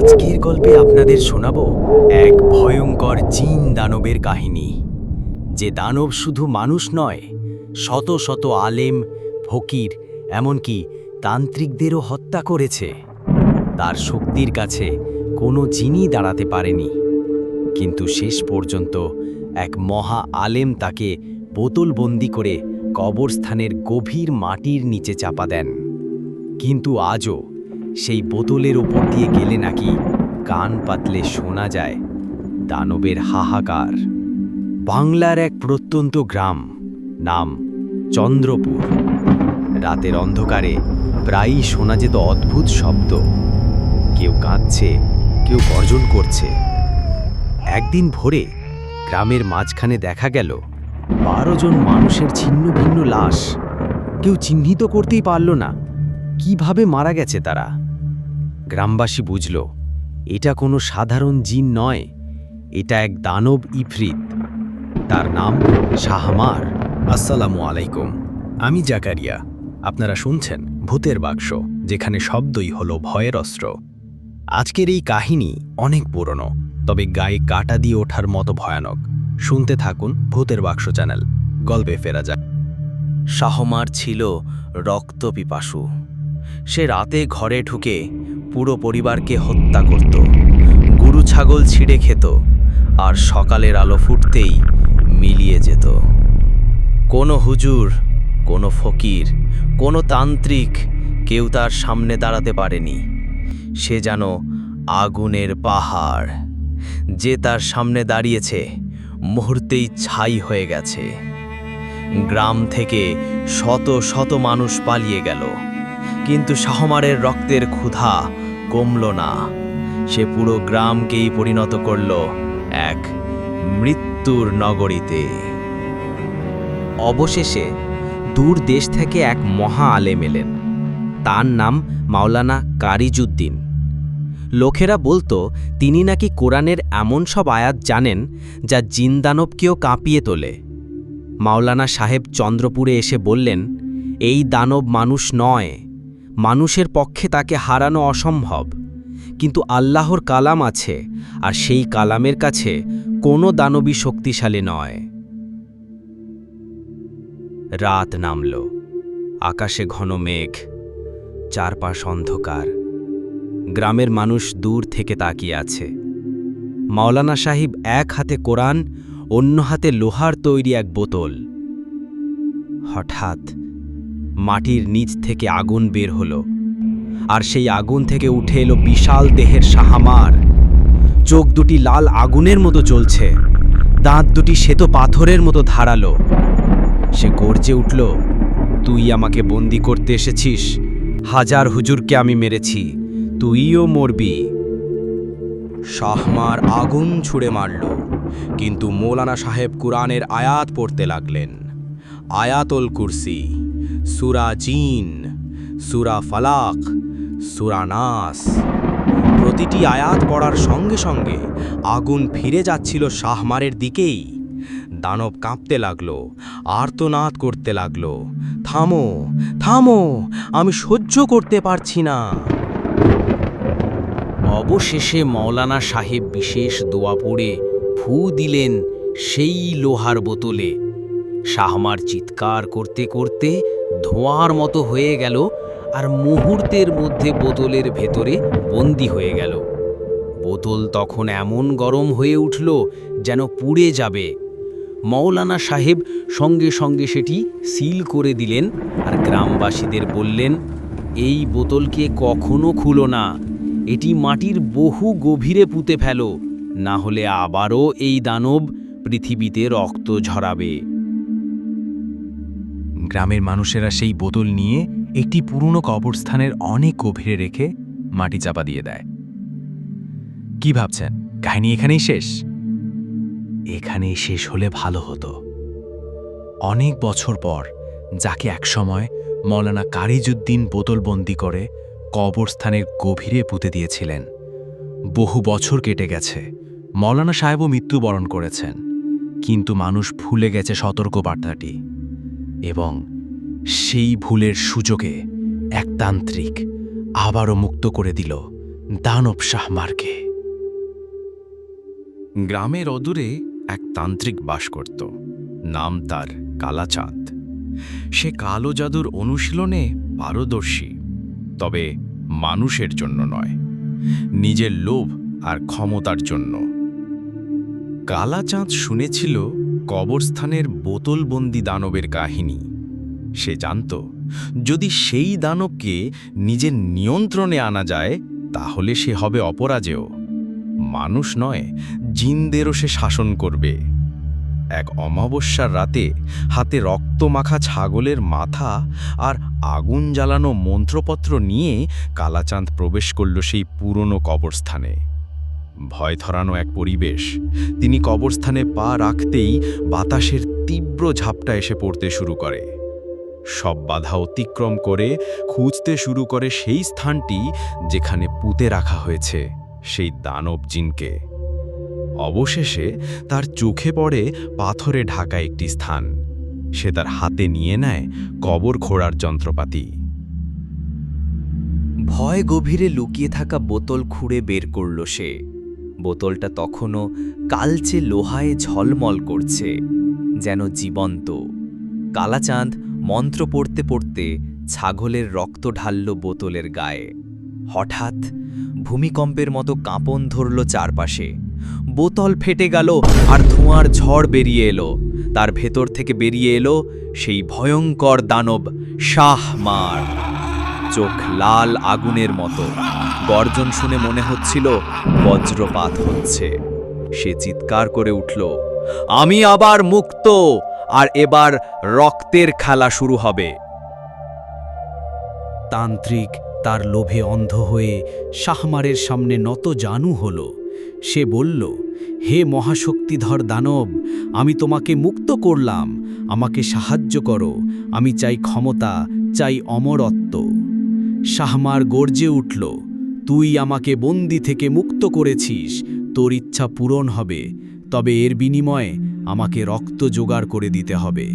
আজকের গল্পে আপনাদের শোনাব এক ভয়ঙ্কর জিন দানবের কাহিনী। যে দানব শুধু মানুষ নয়, শত শত আলেম, ফকির, এমনকি তান্ত্রিকদেরও হত্যা করেছে। তার শক্তির কাছে কোনো জিনই দাঁড়াতে পারেনি। কিন্তু শেষ পর্যন্ত এক মহা আলেম তাকে বোতলবন্দি করে কবরস্থানের গভীর মাটির নিচে চাপা দেন। কিন্তু আজও সেই বোতলের ওপর দিয়ে গেলে নাকি কান পাতলে শোনা যায় দানবের হাহাকার। বাংলার এক প্রত্যন্ত গ্রাম নাম চন্দ্রপুর। রাতের অন্ধকারে প্রায়ই শোনা যেত অদ্ভুত শব্দ। কেউ কাঁদছে, কেউ গর্জন করছে। একদিন ভোরে গ্রামের মাঝখানে দেখা গেল বারো জন মানুষের ছিন্ন ভিন্ন লাশ। কেউ চিহ্নিত করতেই পারল না। কীভাবে মারা গেছে তারা? গ্রামবাসী বুঝল, এটা কোনো সাধারণ জিন নয়, এটা এক দানব ইফরিত। তার নাম শাহমার। আসসালামু আলাইকুম। আমি জাকারিয়া। আপনারা শুনছেন ভূতের বাক্স, যেখানে শব্দই হলো ভয়ের অস্ত্র। আজকের এই কাহিনী অনেক পুরনো, তবে গায়ে কাটা দিয়ে ওঠার মতো ভয়ানক। শুনতে থাকুন ভূতের বাক্স চ্যানেল। গল্পে ফেরা যাক। শাহমার ছিল রক্তপিপাসু সে রাতে ঘরে ঢুকে পুরো পরিবারকে হত্যা করত। গরু ছাগল ছিঁড়ে খেত আর সকালের আলো ফুটতেই মিলিয়ে যেত। কোনো হুজুর, কোনো ফকির, কোনো তান্ত্রিক কেউ তার সামনে দাঁড়াতে পারেনি। সে যেন আগুনের পাহাড়। যে তার সামনে দাঁড়িয়েছে, মুহূর্তেই ছাই হয়ে গেছে। গ্রাম থেকে শত শত মানুষ পালিয়ে গেল। কিন্তু শাহমারের রক্তের ক্ষুধা কমল না। সে পুরো গ্রামকেই পরিণত করল এক মৃত্যুর নগরীতে। অবশেষে দূর দেশ থেকে এক মহা আলেম এলেন। তার নাম মাওলানা কারিজুদ্দিন। লোকেরা বলতো, তিনি নাকি কোরআনের এমন সব আয়াত জানেন যা জিনদানবকেও কাঁপিয়ে তোলে। মাওলানা সাহেব চন্দ্রপুরে এসে বললেন, এই দানব মানুষ নয় মানুষের পক্ষে তাকে হারানো অসম্ভব। কিন্তু আল্লাহর কালাম আছে, আর সেই কালামের কাছে কোনো দানবী শক্তিশালী নয়। রাত নামল, আকাশে ঘন মেঘ, চারপাশ অন্ধকার। গ্রামের মানুষ দূর থেকে তাকিয়ে আছে। মাওলানা সাহিব এক হাতে কোরআন, অন্য হাতে লোহার তৈরি এক বোতল। হঠাৎ মাটির নিচ থেকে আগুন বের হলো। আর সেই আগুন থেকে উঠে এলো বিশাল দেহের সাহামার চোখ দুটি লাল আগুনের মতো চলছে দাঁত দুটি শ্বেত পাথরের মতো ধারালো। সে গর্জে উঠল, তুই আমাকে বন্দি করতে এসেছিস। হাজার হুজুরকে আমি মেরেছি। তুইও মরবি। শাহমার আগুন ছুঁড়ে মারল, কিন্তু মৌলানা সাহেব কুরআনের আয়াত পড়তে লাগলেন। আয়াতুল কুরসি, সুরা জিন, সুরা ফালাক, সুরা নাস। প্রতিটি আয়াত পড়ার সঙ্গে সঙ্গে আগুন ফিরে যাচ্ছিল শাহমারের দিকেই। দানব কাঁপতে লাগল, আর্তনাদ করতে লাগল, থামো থামো, আমি সহ্য করতে পারছি না। অবশেষে মৌলানা সাহেব বিশেষ দোয়া পড়ে ফু দিলেন সেই লোহার বোতলে। শাহমার চিৎকার করতে করতে ধোঁয়ার মতো হয়ে গেল আর মুহূর্তের মধ্যে বোতলের ভেতরে বন্দি হয়ে গেল। বোতল তখন এমন গরম হয়ে উঠল যেন পুড়ে যাবে। মৌলানা সাহেব সঙ্গে সঙ্গে সেটি সিল করে দিলেন আর গ্রামবাসীদের বললেন, এই বোতলকে কখনো খুলো না। এটি মাটির বহু গভীরে পুঁতে ফেলো। না হলে আবারও এই দানব পৃথিবীতে রক্ত ঝরাবে। গ্রামের মানুষেরা সেই বোতল নিয়ে একটি পুরনো কবরস্থানের অনেক গভীরে রেখে মাটি চাপা দিয়ে দেয়। কি ভাবছেন? কাহিনী এখানেই শেষ? এখানেই শেষ হলে ভালো হতো। অনেক বছর পর যাকে একসময় মৌলানা কারিজুদ্দিন বোতলবন্দি করে কবরস্থানের গভীরে পুঁতে দিয়েছিলেন। বহু বছর কেটে গেছে। মৌলানা সাহেবও মৃত্যুবরণ করেছেন। কিন্তু মানুষ ভুলে গেছে সতর্কবার্তাটি। এবং সেই ভুলের সুযোগে এক তান্ত্রিক আবারও মুক্ত করে দিল দানব শাহমারকে। গ্রামের অদূরে এক তান্ত্রিক বাস করত, নাম তার কালাচাঁদ। সে কালো জাদুর অনুশীলনে পারদর্শী, তবে মানুষের জন্য নয়, নিজের লোভ আর ক্ষমতার জন্য। কালাচাঁদ শুনেছিল কবরস্থানের বোতলবন্দি দানবের কাহিনী। সে জানত, যদি সেই দানবকে নিজের নিয়ন্ত্রণে আনা যায়, তাহলে সে হবে অপরাজেয়। মানুষ নয়, জিনদেরও সে শাসন করবে। এক অমাবস্যার রাতে হাতে রক্তমাখা ছাগলের মাথা আর আগুন জ্বালানো মন্ত্রপত্র নিয়ে কালাচাঁদ প্রবেশ করল সেই পুরনো কবরস্থানে। ভয় ধরানো এক পরিবেশ। তিনি কবরস্থানে পা রাখতেই বাতাসের তীব্র ঝাপটা এসে পড়তে শুরু করে। সব বাধা অতিক্রম করে খুঁজতে শুরু করে সেই স্থানটি যেখানে পুঁতে রাখা হয়েছে সেই দানব জিনকে। অবশেষে তার চোখে পড়ে পাথরে ঢাকা একটি স্থান। সে তার হাতে নিয়ে নেয় কবর খোঁড়ার যন্ত্রপাতি। ভয় গভীরে লুকিয়ে থাকা বোতল খুঁড়ে বের করল সে। বোতলটা তখনও কালচে লোহায় ঝলমল করছে, যেন জীবন্ত। কালাচাঁদ মন্ত্র পড়তে পড়তে ছাগলের রক্ত ঢালল বোতলের গায়ে। হঠাৎ ভূমিকম্পের মতো কাঁপন ধরল চারপাশে। বোতল ফেটে গেল আর ধোঁয়ার ঝড় বেরিয়ে এলো। তার ভেতর থেকে বেরিয়ে এলো সেই ভয়ঙ্কর দানব শাহ শাহমার। চোখ লাল আগুনের মতো। গর্জন শুনে মনে হচ্ছিল বজ্রপাত হচ্ছে। সে চিৎকার করে উঠল, আমি আবার মুক্ত, আর এবার রক্তের খেলা শুরু হবে। তান্ত্রিক তার লোভে অন্ধ হয়ে শাহমারের সামনে নত জানু হল। সে বলল, হে মহাশক্তিধর দানব, আমি তোমাকে মুক্ত করলাম। আমাকে সাহায্য করো। আমি চাই ক্ষমতা, চাই অমরত্ব। শাহমার গর্জে উঠল, তুই আমাকে বন্দি থেকে মুক্ত করেছিস, তোর ইচ্ছা পূরণ হবে, তবে এর বিনিময়ে আমাকে রক্ত জোগাড় করে দিতে হবে।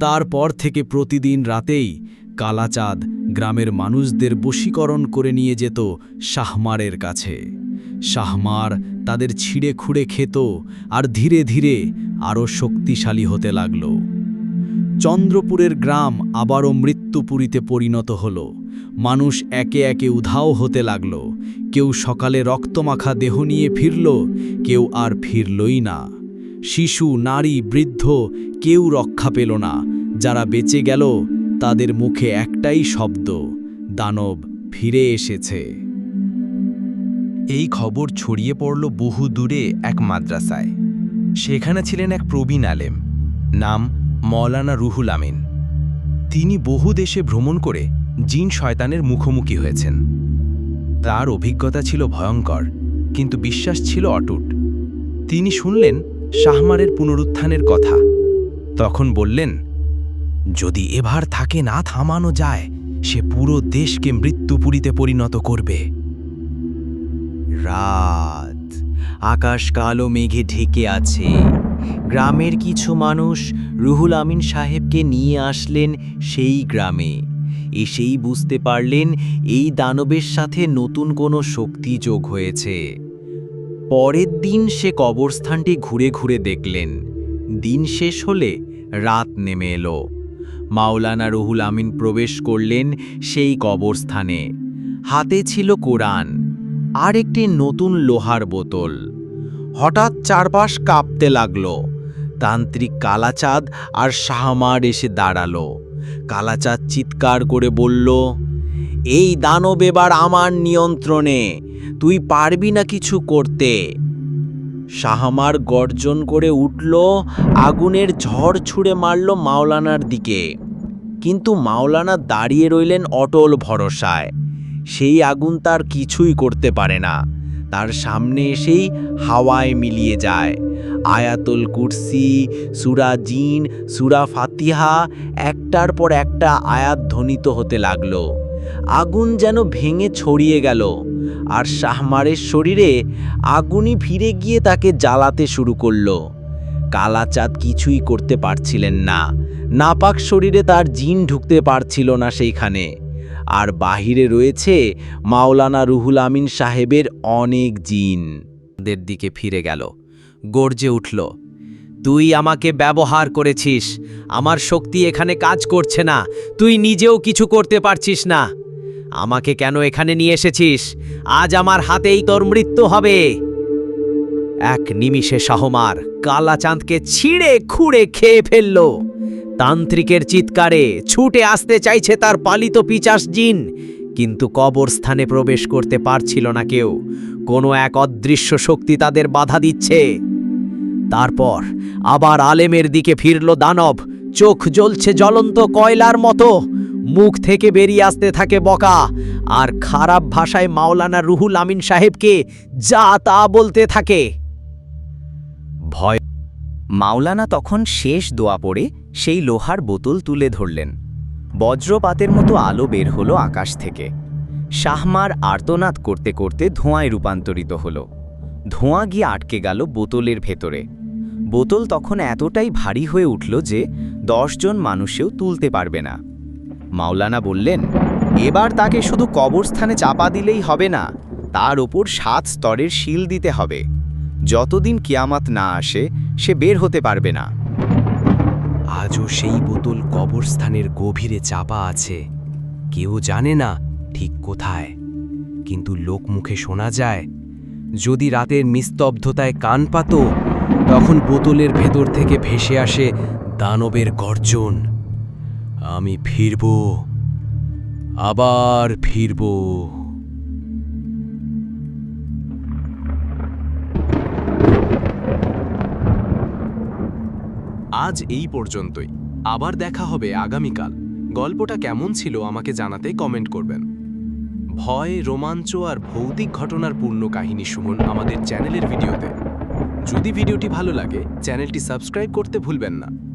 তারপর থেকে প্রতিদিন রাতেই কালাচাঁদ গ্রামের মানুষদের বশীকরণ করে নিয়ে যেত শাহমারের কাছে। শাহমার তাদের ছিঁড়ে খুঁড়ে খেত আর ধীরে ধীরে আরও শক্তিশালী হতে লাগল। চন্দ্রপুরের গ্রাম আবারও মৃত্যুপুরীতে পরিণত হল। মানুষ একে একে উধাও হতে লাগল। কেউ সকালে রক্তমাখা দেহ নিয়ে ফিরল, কেউ আর ফিরলই না। শিশু, নারী, বৃদ্ধ, কেউ রক্ষা পেল না। যারা বেঁচে গেল, তাদের মুখে একটাই শব্দ, দানব ফিরে এসেছে। এই খবর ছড়িয়ে পড়ল বহু দূরে এক মাদ্রাসায়। সেখানে ছিলেন এক প্রবীণ আলেম, নাম মৌলানা রুহুল আমিন। তিনি বহু দেশে ভ্রমণ করে জিন শয়তানের মুখোমুখি হয়েছেন। তার অভিজ্ঞতা ছিল ভয়ঙ্কর, কিন্তু বিশ্বাস ছিল অটুট। তিনি শুনলেন শাহমারের পুনরুত্থানের কথা। তখন বললেন, যদি এবার থাকে না থামানো যায়, সে পুরো দেশকে মৃত্যুপুরীতে পরিণত করবে। রাত, আকাশ কালো মেঘে ঢেকে আছে। গ্রামের কিছু মানুষ রুহুল আমিন সাহেবকে নিয়ে আসলেন সেই গ্রামে। এসেই বুঝতে পারলেন এই দানবের সাথে নতুন কোনো শক্তি যোগ হয়েছে। পরের দিন সে কবরস্থানটি ঘুরে ঘুরে দেখলেন। দিন শেষ হলে রাত নেমে এলো। মাওলানা রুহুল আমিন প্রবেশ করলেন সেই কবরস্থানে। হাতে ছিল কোরআন, আর একটি নতুন লোহার বোতল। হঠাৎ চারপাশ কাঁপতে লাগল। তান্ত্রিক কালাচাঁদ আর শাহমার এসে দাঁড়াল। কালাচাঁদ চিৎকার করে বলল, এই দানব এবার আমার নিয়ন্ত্রণে, তুই পারবি না কিছু করতে? শাহমার গর্জন করে উঠল, আগুনের ঝড় ছুঁড়ে মারল মাওলানার দিকে। কিন্তু মাওলানা দাঁড়িয়ে রইলেন অটল ভরসায়। সেই আগুন তার কিছুই করতে পারে না। তার সামনে এসেই হাওয়ায় মিলিয়ে যায়। আয়াতুল কুরসি, সুরা জিন, সুরা ফাতিহা, একটার পর একটা আয়াত ধ্বনিত হতে লাগল। আগুন যেন ভেঙে ছড়িয়ে গেল। আর শাহমারের শরীরে আগুনই ফিরে গিয়ে তাকে জ্বালাতে শুরু করল। কালাচাঁদ কিছুই করতে পারছিলেন না। নাপাক শরীরে তার জিন ঢুকতে পারছিল না সেইখানে। আর বাহিরে রয়েছে মাওলানা রুহুল আমিন সাহেবের অনেক জিন। দিকে ফিরে গেল। গর্জে উঠল, তুই আমাকে ব্যবহার করেছিস, আমার শক্তি এখানে কাজ করছে না, তুই নিজেও কিছু করতে পারছিস না। আমাকে কেন এখানে নিয়ে এসেছিস? আজ আমার হাতেই তোর মৃত্যু হবে। এক নিমিষে সহমার কালাচাঁদকে ছিঁড়ে খুঁড়ে খেয়ে ফেলল। তান্ত্রিকের চিৎকারে ছুটে আসতে চাইছে তার পালিত পিচাস জিন, কিন্তু কবরস্থানে প্রবেশ করতে পারছিল না কেউ। কোনো এক অদৃশ্য শক্তি তাদের বাধা দিচ্ছে। তারপর আবার আলেমের দিকে ফিরল দানব। চোখ জ্বলছে জ্বলন্ত কয়লার মতো। মুখ থেকে বেরিয়ে আসতে থাকে বকা। আর খারাপ ভাষায় মাওলানা রুহুল আমিন সাহেবকে যা তা বলতে থাকে। ভয় মাওলানা তখন শেষ দোয়া পড়ে সেই লোহার বোতল তুলে ধরলেন। বজ্রপাতের মতো আলো বের হলো আকাশ থেকে। শাহমার আর্তনাদ করতে করতে ধোঁয়ায় রূপান্তরিত হলো। ধোঁয়া গিয়ে আটকে গেল বোতলের ভেতরে। বোতল তখন এতটাই ভারী হয়ে উঠল যে দশজন মানুষেও তুলতে পারবে না। মাওলানা বললেন, এবার তাকে শুধু কবরস্থানে চাপা দিলেই হবে না, তার ওপর সাত স্তরের শিল দিতে হবে। যতদিন কিয়ামাত না আসে, সে বের হতে পারবে না। আজও সেই বোতল কবরস্থানের গভীরে চাপা আছে। কেউ জানে না ঠিক কোথায়। কিন্তু লোক মুখে শোনা যায় যদি রাতের নিস্তব্ধতায় কান পাত, তখন বোতলের ভেতর থেকে ভেসে আসে দানবের গর্জন। আমি ফিরব, আবার ফিরব। আজ এই পর্যন্তই। আবার দেখা হবে আগামীকাল। গল্পটা কেমন ছিল আমাকে জানাতে কমেন্ট করবেন। ভয়, রোমাঞ্চ আর ভৌতিক ঘটনার পূর্ণ কাহিনী শুনুন আমাদের চ্যানেলের ভিডিওতে। যদি ভিডিওটি ভালো লাগে, চ্যানেলটি সাবস্ক্রাইব করতে ভুলবেন না।